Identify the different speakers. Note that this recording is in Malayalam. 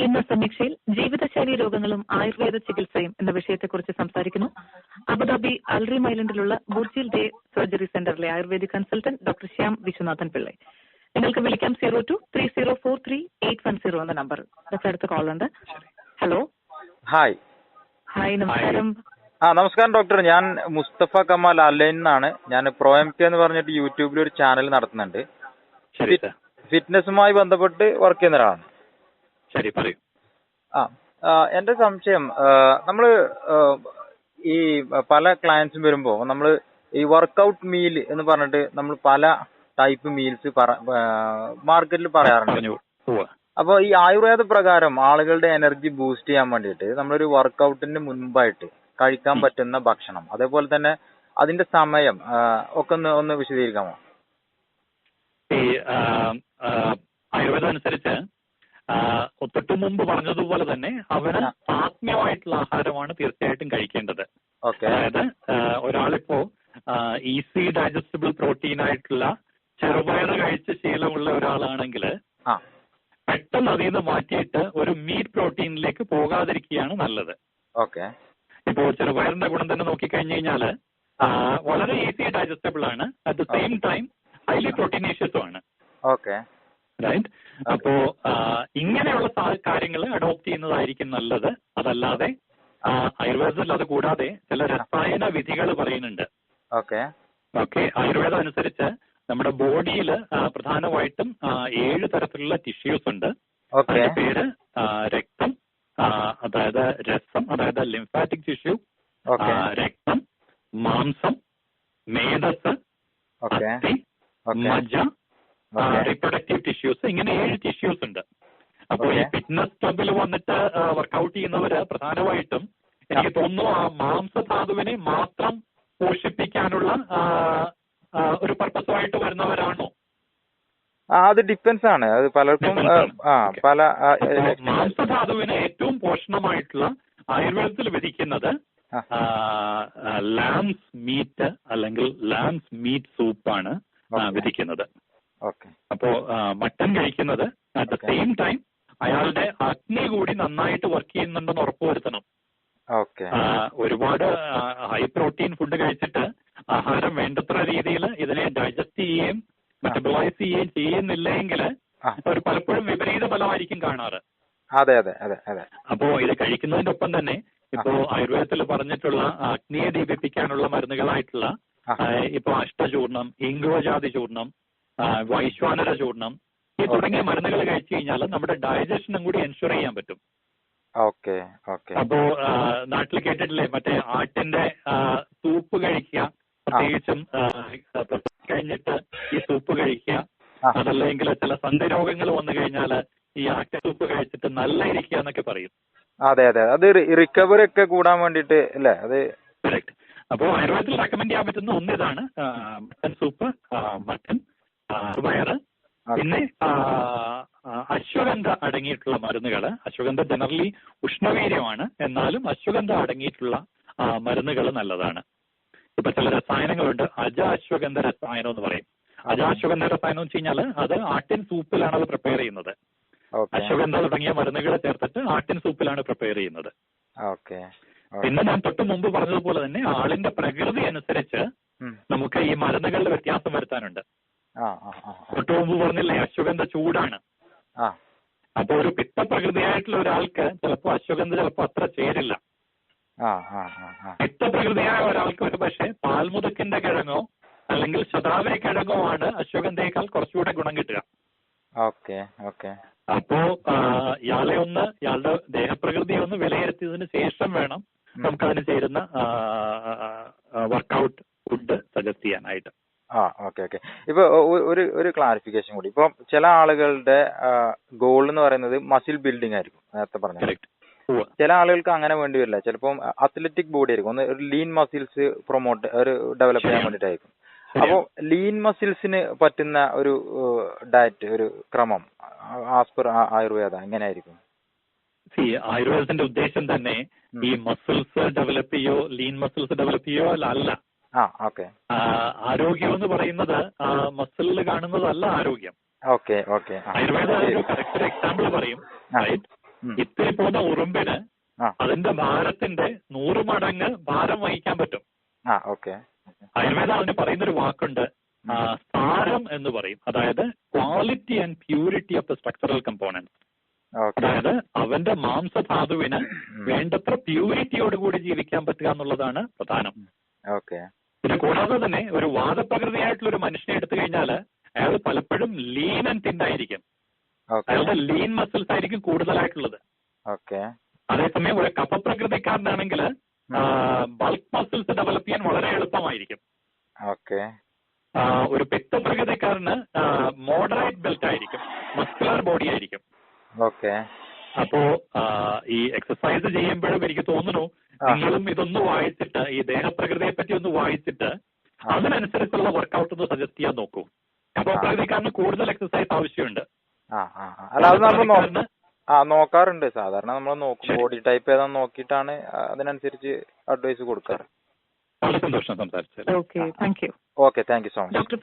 Speaker 1: ഇന്ന് സമീക്ഷയിൽ ജീവിതശൈലി രോഗങ്ങളും ആയുർവേദ ചികിത്സയും എന്ന വിഷയത്തെക്കുറിച്ച് സംസാരിക്കുന്നു. അബുദാബി അൽറിം ഐലൻഡിലുള്ള ബുർജിൽ ദേ സർജറി സെന്ററിലെ ayurvedic consultant doctor Shyam Viswanathan Pillai. നിങ്ങൾക്ക് വിളിക്കാം zero two three zero four three eight one zero എന്ന നമ്പർ ഡോക്ടർ അടുത്ത കോൾ ഉണ്ട് ഹലോ.
Speaker 2: ഹായ്.
Speaker 1: ഹായ് നമസ്കാരം.
Speaker 2: ആ നമസ്കാരം ഡോക്ടർ. ഞാൻ മുസ്തഫ കമാൽ അലൈൻ എന്നാണ്. ഞാൻ പ്രോ എം കെ എന്ന് പറഞ്ഞിട്ട് യൂട്യൂബിൽ ഒരു ചാനൽ നടത്തുന്നുണ്ട്. ഫിറ്റ്നസുമായി ബന്ധപ്പെട്ട് വർക്ക് ചെയ്യുന്ന ഒരാളാണ്.
Speaker 3: ശരി പറയൂ.
Speaker 2: ആ എന്റെ സംശയം നമ്മൾ ഈ പല ക്ലയൻസും വരുമ്പോൾ നമ്മൾ ഈ വർക്ക്ഔട്ട് മീൽ എന്ന് പറഞ്ഞിട്ട് നമ്മൾ പല ടൈപ്പ് മീൽസ് മാർക്കറ്റിൽ പറയാറുണ്ട്.
Speaker 3: അപ്പൊ
Speaker 2: അപ്പോൾ ഈ ആയുർവേദ പ്രകാരം ആളുകളുടെ എനർജി ബൂസ്റ്റ് ചെയ്യാൻ വേണ്ടിയിട്ട് നമ്മളൊരു വർക്ക്ഔട്ടിന് മുൻപായിട്ട് കഴിക്കാൻ പറ്റുന്ന ഭക്ഷണം അതേപോലെ തന്നെ അതിന്റെ സമയം ഒക്കെ ഒന്ന് ഒന്ന് വിശദീകരിക്കാമോ?
Speaker 3: ഈ ആയുർവേദം അനുസരിച്ച് തൊട്ടു മുമ്പ് പറഞ്ഞതുപോലെ തന്നെ അവന് ആത്മീയമായിട്ടുള്ള ആഹാരമാണ് തീർച്ചയായിട്ടും കഴിക്കേണ്ടത്. അതായത് ഒരാളിപ്പോ ഈസി ഡൈജസ്റ്റബിൾ പ്രോട്ടീൻ ആയിട്ടുള്ള ചെറുപയർ കഴിച്ച ശീലമുള്ള ഒരാളാണെങ്കിൽ പെട്ടെന്ന് അതിൽ നിന്ന് മാറ്റിയിട്ട് ഒരു മീറ്റ് പ്രോട്ടീനിലേക്ക് പോകാതിരിക്കുകയാണ് നല്ലത്.
Speaker 2: ഓക്കെ.
Speaker 3: ഇപ്പോ ചെറുപയറിന്റെ ഗുണം തന്നെ നോക്കിക്കഴിഞ്ഞു കഴിഞ്ഞാൽ വളരെ ഈസി ഡൈജസ്റ്റബിൾ ആണ് at the same time highly പ്രോട്ടീനേഷ്യസും ആണ്.
Speaker 2: ഓക്കെ.
Speaker 3: റൈറ്റ് അപ്പോ ഇങ്ങനെയുള്ള കാര്യങ്ങൾ അഡോപ്റ്റ് ചെയ്യുന്നതായിരിക്കും നല്ലത്. അതല്ലാതെ ആയുർവേദത്തിൽ അത് കൂടാതെ ചില രസായന വിധികൾ പറയുന്നുണ്ട്.
Speaker 2: ഓക്കെ
Speaker 3: ഓക്കെ ആയുർവേദം അനുസരിച്ച് നമ്മുടെ ബോഡിയിൽ പ്രധാനമായിട്ടും ഏഴ് തരത്തിലുള്ള ടിഷ്യൂസ് ഉണ്ട്.
Speaker 2: ഓക്കെ
Speaker 3: അതിന്റെ പേര് രക്തം അതായത് രസം അതായത് ലിംഫാറ്റിക് ടിഷ്യൂ രക്തം മാംസം മേധസ് മജ്ജ റിപ്രൊഡക്റ്റീവ് ടിഷ്യൂസ് ഇങ്ങനെ ഏഴ് ടിഷ്യൂസ് ഉണ്ട് അപ്പോൾ ഈ. ഫിറ്റ്നസ് ക്ലബിൽ വന്നിട്ട് വർക്കൗട്ട് ചെയ്യുന്നവര് പ്രധാനമായിട്ടും എനിക്ക് തോന്നുന്നു ആ മാംസധാതുവിനെ മാത്രം പോഷിപ്പിക്കാനുള്ള ഒരു പർപ്പസുമായിട്ട് വരുന്നവരാണോ
Speaker 2: അത് ഡിപ്പെൻസ് ആണ് അത് പലർക്കും ആ. പല
Speaker 3: മാംസധാതുവിനെ ഏറ്റവും പോഷണമായിട്ടുള്ള ആയുർവേദത്തിൽ വിധിക്കുന്നത്. ലാംസ് മീറ്റ് അല്ലെങ്കിൽ ലാംസ് മീറ്റ് സൂപ്പാണ്. വിധിക്കുന്നത് അപ്പോ മട്ടൻ കഴിക്കുന്നത് അറ്റ് ദ. സെയിം ടൈം അയാളുടെ അഗ്നി കൂടി നന്നായിട്ട് വർക്ക് ചെയ്യുന്നുണ്ടെന്ന് ഉറപ്പുവരുത്തണം. ഒരുപാട് ഹൈ പ്രോട്ടീൻ ഫുഡ് കഴിച്ചിട്ട് ആഹാരം വേണ്ടത്ര രീതിയിൽ ഇതിനെ ഡൈജസ്റ്റ് ചെയ്യുകയും മെറ്റബിളൈസ് ചെയ്യുകയും ചെയ്യുന്നില്ലെങ്കിൽ. ഒരു പലപ്പോഴും വിപരീത ഫലമായിരിക്കും കാണാറ്.
Speaker 2: അതെ അതെ അതെ അതെ.
Speaker 3: അപ്പോ ഇത് കഴിക്കുന്നതിന്റെ ഒപ്പം തന്നെ ഇപ്പോ ആയുർവേദത്തിൽ പറഞ്ഞിട്ടുള്ള അഗ്നിയെ ദീപിപ്പിക്കാനുള്ള മരുന്നുകളായിട്ടുള്ള ഇപ്പോ അഷ്ടചൂർണം ഇംഗ്ലോജാതി ചൂർണം വൈശ്വാനര ചൂർണം ഈ തുടങ്ങിയ മരുന്നുകൾ കഴിച്ചു കഴിഞ്ഞാൽ നമ്മുടെ ഡൈജഷനും കൂടി എൻഷുർ ചെയ്യാൻ പറ്റും.
Speaker 2: Okay okay.
Speaker 3: അപ്പോ നാട്ടിൽ കേട്ടിട്ടില്ലേ? മറ്റേ ആട്ടിന്റെ സൂപ്പ് കഴിക്കുക. പ്രത്യേകിച്ചും കഴിഞ്ഞിട്ട് ഈ സൂപ്പ് കഴിക്കുക. അതല്ലെങ്കിൽ ചില സന്ധിരോഗങ്ങൾ വന്നു കഴിഞ്ഞാൽ ഈ ആട്ട സൂപ്പ് കഴിച്ചിട്ട് നല്ല ഇരിക്കുക എന്നൊക്കെ പറയും.
Speaker 2: അതെ അതെ. അത് റിക്കവറി ഒക്കെ കൂടാൻ വേണ്ടിട്ട് അല്ലേ? അത്
Speaker 3: അപ്പോൾ അപ്പോ ആയുർവേദത്തിൽ റെക്കമെൻഡ് ചെയ്യാൻ പറ്റുന്ന ഒന്നിതാണ് മട്ടൻ സൂപ്പ് മട്ടൻ വയറ് പിന്നെ അശ്വഗന്ധ അടങ്ങിയിട്ടുള്ള മരുന്നുകൾ. അശ്വഗന്ധ ജനറലി ഉഷ്ണവീര്യമാണ്. എന്നാലും അശ്വഗന്ധ അടങ്ങിയിട്ടുള്ള മരുന്നുകൾ നല്ലതാണ്. ഇപ്പൊ ചില രസായനങ്ങളുണ്ട്. അജ അശ്വഗന്ധ രസായനം എന്ന് പറയും. അജ അശ്വഗന്ധ രസായനം എന്ന് വെച്ച് കഴിഞ്ഞാൽ അത് ആട്ടിൻ സൂപ്പിലാണ് അത് പ്രിപ്പയർ ചെയ്യുന്നത്. അശ്വഗന്ധ തുടങ്ങിയ മരുന്നുകൾ ചേർത്തിട്ട് ആട്ടിൻ സൂപ്പിലാണ് പ്രിപ്പയർ ചെയ്യുന്നത്.
Speaker 2: ഓക്കെ.
Speaker 3: പിന്നെ ഞാൻ തൊട്ട് മുമ്പ് പറഞ്ഞതുപോലെ തന്നെ ആളിന്റെ പ്രകൃതി അനുസരിച്ച് നമുക്ക് ഈ മരുന്നുകളുടെ വ്യത്യാസം വരുത്താനുണ്ട്. തൊട്ട് മുമ്പ് പറഞ്ഞില്ലേ അശ്വഗന്ധ ചൂടാണ്.
Speaker 2: ആ.
Speaker 3: അപ്പൊ ഒരു പിത്തപ്രകൃതിയായിട്ടുള്ള ഒരാൾക്ക് ചിലപ്പോൾ അശ്വഗന്ധ ചിലപ്പോൾ അത്ര ചേരില്ല. പിത്തപ്രകൃതിയായ ഒരാൾക്ക് ഒരു പക്ഷേ പാൽമുതക്കിന്റെ കിഴങ്ങോ അല്ലെങ്കിൽ ശതാവരി കിഴങ്ങോ ആണ് അശ്വഗന്ധയേക്കാൾ കുറച്ചുകൂടെ ഗുണം കിട്ടുക.
Speaker 2: Okay okay.
Speaker 3: അപ്പോ ഇയാളെ ഒന്ന് ഇയാളുടെ ദേഹപ്രകൃതിയെ ഒന്ന് വിലയിരുത്തിയതിന് ശേഷം വേണം നമുക്ക് അതിന് ചേരുന്ന വർക്കൗട്ട് ഫുഡ് സജസ്റ്റ് ചെയ്യാനായിട്ട്.
Speaker 2: ആ ഓക്കെ ഓക്കെ ഇപ്പൊ ഒ- ഒരു ഒരു ക്ലാരിഫിക്കേഷൻ കൂടി. ഇപ്പൊ ചില ആളുകളുടെ ഗോൾ എന്ന് പറയുന്നത് മസിൽ ബിൽഡിംഗ് ആയിരിക്കും. നേരത്തെ പറഞ്ഞത്
Speaker 3: കറക്റ്റ്
Speaker 2: ചില ആളുകൾക്ക് അങ്ങനെ വേണ്ടി വരില്ല ചിലപ്പം അത്ലറ്റിക് ബോഡി ആയിരിക്കും. ഒന്ന് ഒരു ലീൻ മസിൽസ് പ്രൊമോട്ട് ഒരു ഡെവലപ്പ് ചെയ്യാൻ
Speaker 3: ശരിയാണ്.
Speaker 2: വേണ്ടിയിട്ടായിരിക്കും അപ്പോൾ ലീൻ മസിൽസിന് പറ്റുന്ന ഒരു ഡയറ്റ് ഒരു ക്രമം ആസ് പെർ ആയുർവേദ എങ്ങനെയായിരിക്കും?
Speaker 3: സി ആയുർവേദത്തിന്റെ ഉദ്ദേശം തന്നെ ഈ മസിൽസ് ഡെവലപ്പ് ചെയ്യോ ലീൻ മസിൽസ് ഡെവലപ്പ് ചെയ്യോ അല്ല അല്ല. ആരോഗ്യം എന്ന് പറയുന്നത് മസിലിൽ കാണുന്നതല്ല ആരോഗ്യം.
Speaker 2: Okay okay
Speaker 3: Ayurveda correct example പറയും. ഇത്തിരി പോകുന്ന ഉറുമ്പിന് അതിന്റെ ഭാരത്തിന്റെ നൂറ് മടങ്ങ് ഭാരം വഹിക്കാൻ പറ്റും. ആയുർവേദം അതിന് പറയുന്ന ഒരു വാക്കുണ്ട് സാരം എന്ന് പറയും. അതായത് quality and purity of the structural component
Speaker 2: okay.
Speaker 3: അതായത് അവന്റെ മാംസധാതുവിന്. വേണ്ടത്ര പ്യൂരിറ്റിയോട് കൂടി ജീവിക്കാൻ പറ്റുക എന്നുള്ളതാണ് പ്രധാനം.
Speaker 2: ഓക്കെ.
Speaker 3: പിന്നെ കൂടാതെ തന്നെ ഒരു വാദപ്രകൃതിയായിട്ടുള്ള ഒരു മനുഷ്യനെ എടുത്തു കഴിഞ്ഞാൽ അയാൾ പലപ്പോഴും ലീൻ ആൻഡ് തിൻ ആയിരിക്കും. അയാളുടെ ലീൻ മസിൽസ് ആയിരിക്കും കൂടുതലായിട്ടുള്ളത്.
Speaker 2: ഓക്കെ
Speaker 3: അതേസമയം ഒരു കപ്പപ്രകൃതിക്കാരനാണെങ്കിൽ ബൾക്ക് മസിൽസ് ഡെവലപ്പ് ചെയ്യാൻ വളരെ എളുപ്പമായിരിക്കും. ഒരു പിത്തപ്രകൃതിക്കാരന് മോഡറേറ്റ് ബെൽറ്റ് ആയിരിക്കും. മസ്കുലർ ബോഡി ആയിരിക്കും.
Speaker 2: ഓക്കെ
Speaker 3: അപ്പോ ഈ എക്സസൈസ് ചെയ്യുമ്പോഴും എനിക്ക് തോന്നുന്നു നിങ്ങളും ഇതൊന്ന് വായിച്ചിട്ട് ഈ ദേഹപ്രകൃതിയെ പറ്റി ഒന്ന് വായിച്ചിട്ട് അതിനനുസരിച്ചുള്ള വർക്കൗട്ട് ഒന്ന് സജസ്റ്റ് ചെയ്യാൻ നോക്കൂ. അപ്പോ
Speaker 2: ആ.
Speaker 3: പ്രകൃതിക്കാരന് കൂടുതൽ എക്സസൈസ് ആവശ്യമുണ്ട്.
Speaker 2: ആ നോക്കാറുണ്ട്. സാധാരണ നമ്മൾ നോക്കും ബോഡി ടൈപ്പ് ഏതാ നോക്കിയിട്ടാണ് അതിനനുസരിച്ച് അഡ്വൈസ് കൊടുക്കാറ്.
Speaker 3: വളരെ സന്തോഷം സംസാരിച്ചത്
Speaker 1: okay thank you
Speaker 2: so much
Speaker 1: doctor